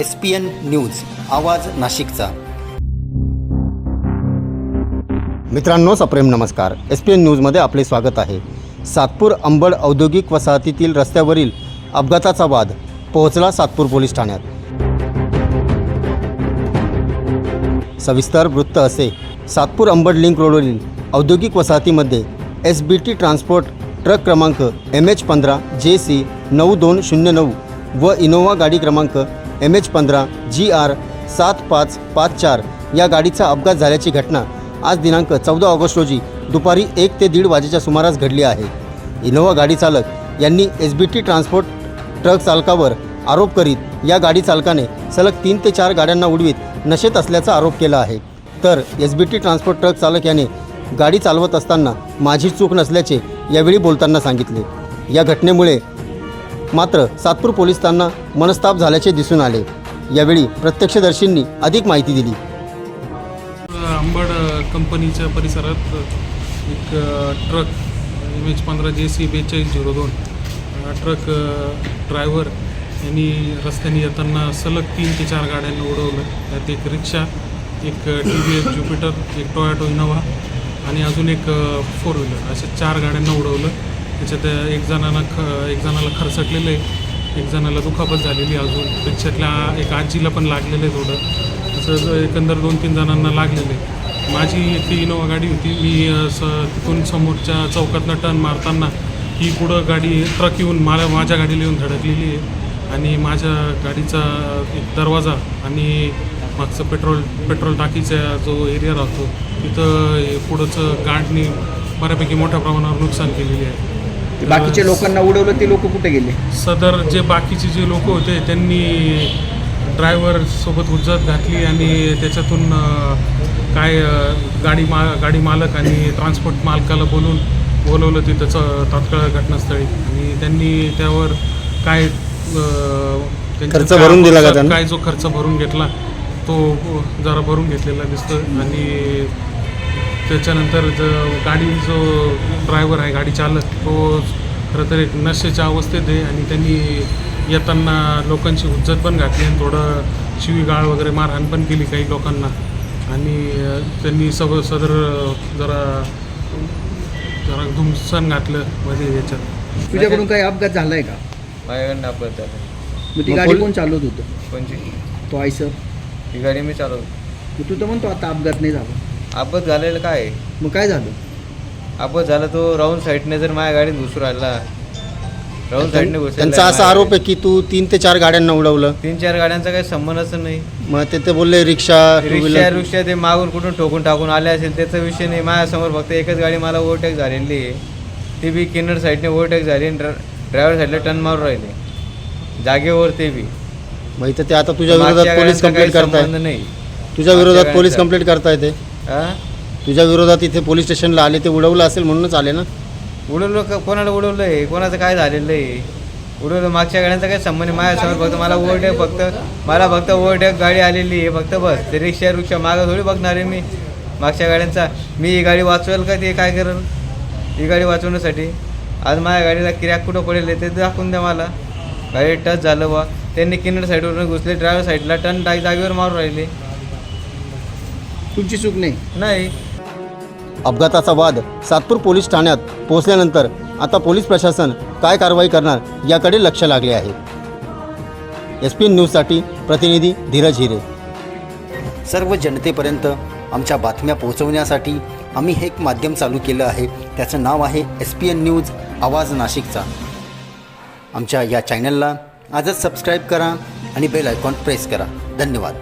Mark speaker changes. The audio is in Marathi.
Speaker 1: एस पी एन न्यूज आवाज नाशिकचा. मित्रांनो सप्रेम नमस्कार. एस पी एन न्यूजमध्ये आपले स्वागत आहे. सातपूर अंबड औद्योगिक वसाहतीतील रस्त्यावरील अपघाताचा वाद पोहोचला सातपूर पोलीस ठाण्यात. सविस्तर वृत्त असे. सातपूर अंबड लिंक रोडवरील औद्योगिक वसाहतीमध्ये S B T transport truck क्रमांक एम एच पंधरा जे सी नऊ दोन शून्य नऊ व इनोव्हा गाडी क्रमांक एम एच पंधरा जी आर सात पाच पाच चार या गाडीचा अपघात झाल्याची घटना आज दिनांक चौदा ऑगस्ट रोजी दुपारी एक ते दीड वाजेच्या सुमारास घडली आहे. इनोव्हा गाडी चालक यांनी S B T transport truck चालकावर आरोप करीत या गाडी चालकाने सलग तीन ते चार गाड्यांना उडवीत नशेत असल्याचा आरोप केला आहे. तर S B T transport truck चालक याने गाडी चालवत असताना माझी चूक नसल्याचे यावेळी बोलताना सांगितले. या घटनेमुळे मात्र सातपूर पोलिसांना मनस्ताप झाल्याचे दिसून आले. यावेळी प्रत्यक्षदर्शींनी अधिक माहिती दिली.
Speaker 2: अंबड कंपनीच्या परिसरात एक ट्रक एम एच पंधरा जे सी बेचाळीस झिरो दोन ट्रक ड्रायव्हर यांनी रस्त्याने येताना सलग तीन ते चार गाड्यांना उडवलं. त्यात एक रिक्षा एक टी व्ही एस ज्युपिटर एक टोयाटो इनोव्हा आणि अजून एक फोर व्हीलर अशा चार गाड्यांना उडवलं. त्याच्यात एक जणांना ख एक जणाला खरचटलेलं आहे. एक जणाला दुखापत झालेली आहे अजून. रिक्षातल्या एक आजीला पण लागलेलं आहे थोडं. असं एकंदर दोन तीन जणांना लागलेलं आहे. माझी ती इनोवा गाडी होती. मी स तिथून समोरच्या चौकातनं टर्न मारताना ही पुढं गाडी ट्रक येऊन मला माझ्या गाडीला येऊन धडकलेली आहे. आणि माझ्या गाडीचा एक दरवाजा आणि मागचं पेट्रोल पेट्रोल टाकीचा जो एरिया राहतो तिथं पुढंचं गाडनी बऱ्यापैकी मोठ्या प्रमाणावर नुकसान केलेली आहे.
Speaker 3: ते बाकीच्या लोकांना उडवलं ते लोक कुठे गेले?
Speaker 2: सदर जे बाकीचे जे लोक होते त्यांनी ड्रायव्हर सोबत उज्जत घातली आणि त्याच्यातून काय गाडी मा गाडी मालक आणि ट्रान्सपोर्ट मालकाला बोलून बोलवलं तिथं च तात्काळ घटनास्थळी. आणि त्यांनी त्यावर काय
Speaker 1: खर्च भरून दिला का त्यांना?
Speaker 2: काय जो खर्च भरून घेतला तो जरा भरून घेतलेला दिसतं आणि त्याच्यानंतर ज गाडी जो ड्रायव्हर आहे गाडी चालक तो खरं तर एक नशेच्या अवस्थेत आहे आणि त्यांनी येताना लोकांची हुज्जत पण घातली आणि थोडं शिवीगाळ वगैरे मारहाण पण केली काही लोकांना. आणि त्यांनी सब सदर जरा जरा धुमसान घातलं मध्ये याच्यात.
Speaker 3: तुझ्याकडून काही अपघात झालाय का?
Speaker 4: माझ्याकडनं अपघात झाला.
Speaker 3: मग ती
Speaker 1: मग
Speaker 3: गाडी कोण चालवत होतं?
Speaker 4: कोणची?
Speaker 3: तो आयसर?
Speaker 4: ही गाडी मी चालवतो.
Speaker 3: मग तू तर म्हणतो आता अपघात नाही झाला.
Speaker 4: अपघात झालेला काय?
Speaker 3: मग काय झालं?
Speaker 4: अपघात झाला तो राऊंड साईडने जर माझ्या गाडीत घुसून राहिला. राऊंड साईडने घुसलेला
Speaker 1: त्यांचा असा आरोप आहे की तू तीन ते चार गाड्यांना उडवलं.
Speaker 4: तीन चार गाड्यांचा काही संबंधच नाही.
Speaker 1: मग ते ते बोलले रिक्षा टू
Speaker 4: रिक्षा
Speaker 1: व्हीलर
Speaker 4: रिक्षा ते मागून कुठून ठोकून टाकून आले असेल त्याचा विषय नाही. माझ्यासमोर फक्त एकच गाडी मला ओव्हरटेक झालेली आहे. ती बी किन्नर साईडने ओव्हरटेक झाली आणि ड्रायव्हर साईडला टर्न मारून राहिले. जागेवर ते बी.
Speaker 1: मग इथं ते आता तुझ्या
Speaker 4: मागच्या
Speaker 1: विरोधात पोलीस
Speaker 4: गाड्यांचा काही
Speaker 1: कंप्लेंट करताय.
Speaker 4: संबंध नाही.
Speaker 1: तुझ्या विरोधात पोलीस. कंप्लेंट करताय ते.
Speaker 4: हा?
Speaker 1: तुझ्या विरोधात इथे पोलीस स्टेशनला आले ते उडवलं असेल म्हणूनच आले ना?
Speaker 4: उडवलं का कोणाला उडवलं आहे कोणाचं काय झालेलं आहे? उडवलं मागच्या गाड्यांचा काही संबंध नाही माझ्यासमोर फक्त मला ओव्हरटेक फक्त मला फक्त ओव्हरटेक गाडी आलेली आहे फक्त बस. ते रिक्षा रिक्षा मागं थोडी बघणार आहे मी. मागच्या गाड्यांचा मी ही गाडी वाचवेल का ते काय करेल? ही गाडी वाचवण्यासाठी. आज माझ्या गाडीला किराक कुठं पडेल आहे ते दाखवून द्या मला. गाडी टच झालं बा त्यांनी किन्नर साईडवरून घुसले ड्रायव्हर साईडला टाक जागेवर मारून राहिले.
Speaker 3: तुमची चूक नाही.
Speaker 4: नाही.
Speaker 1: अपघाताचा वाद सातपूर पोलीस ठाण्यात पोहोचल्यानंतर आता पोलीस प्रशासन काय कारवाई करणार याकडे लक्ष लागले आहे. एस पी न्यूजसाठी प्रतिनिधी धीरज हिरे. सर्व जनतेपर्यंत आमच्या बातम्या पोहोचवण्यासाठी आम्ही हे एक माध्यम चालू केलं आहे. त्याचं नाव आहे एस पी एन न्यूज आवाज नाशिकचा. आमच्या या चॅनलला आजच सबस्क्राईब करा आणि बेल आयकॉन प्रेस करा. धन्यवाद.